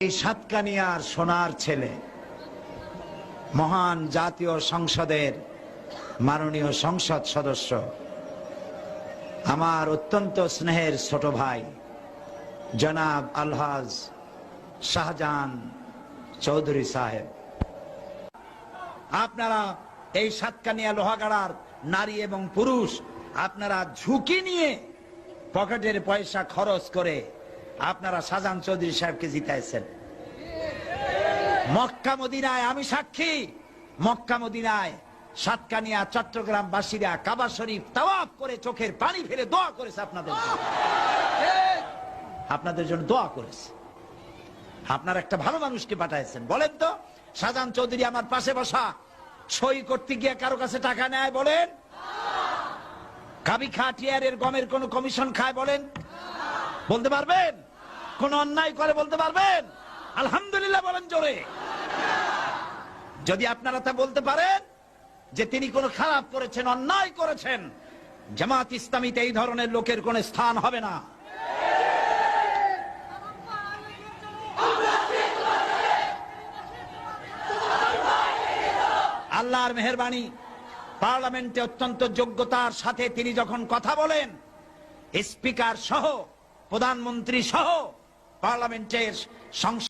এই সাতকানিয়ার সোনার ছেলে, মহান জাতীয় সংসদের মাননীয় সংসদ সদস্য, আমার অত্যন্ত স্নেহের ছোট ভাই, জনাব আলহাজ শাহজাহান চৌধুরী সাহেব। আপনারা এই সাতকানিয়া লোহাগাড়ার নারী এবং পুরুষ, আপনারা ঝুঁকি নিয়ে পকেটের পয়সা খরচ করে আপনারা শাহজাহান চৌধুরী সাহেবকে জিতাইছেন। মক্কা মদিনায় আমি সাক্ষী। মক্কা মদিনায় সাতকানিয়া চট্টগ্রাম বাসীরা কাবা শরীফ তাওয়াফ করে চোখের পানি ফেলে দোয়া করেছে আপনাদের আপনাদের জন্য দোয়া করেছে। আপনার একটা ভালো মানুষকে পাঠাইছেন। বলেন তো শাহজাহান চৌধুরী আমার পাশে বসা। সই করতে গিয়ে কারও কাছে টাকা নেয় বলেন? কাবি খাটিয়ারের গমের কোন কমিশন খায় বলেন? বলতে পারবেন? কোন অন্যায় করে বলতে পারবেন? আলহামদুলিল্লাহ বলেন জোরে। যদি আপনারা তা বলতে পারেন যে তিনি কোন খারাপ করেছেন, অন্যায় করেছেন, জামাত ইসলামীতে এই ধরনের লোকের কোন স্থান হবে না। আল্লাহর মেহরবানি, পার্লামেন্টে অত্যন্ত যোগ্যতার সাথে তিনি যখন কথা বলেন, স্পিকার সহ, প্রধানমন্ত্রী সহ পার্লামেন্টের সংসদ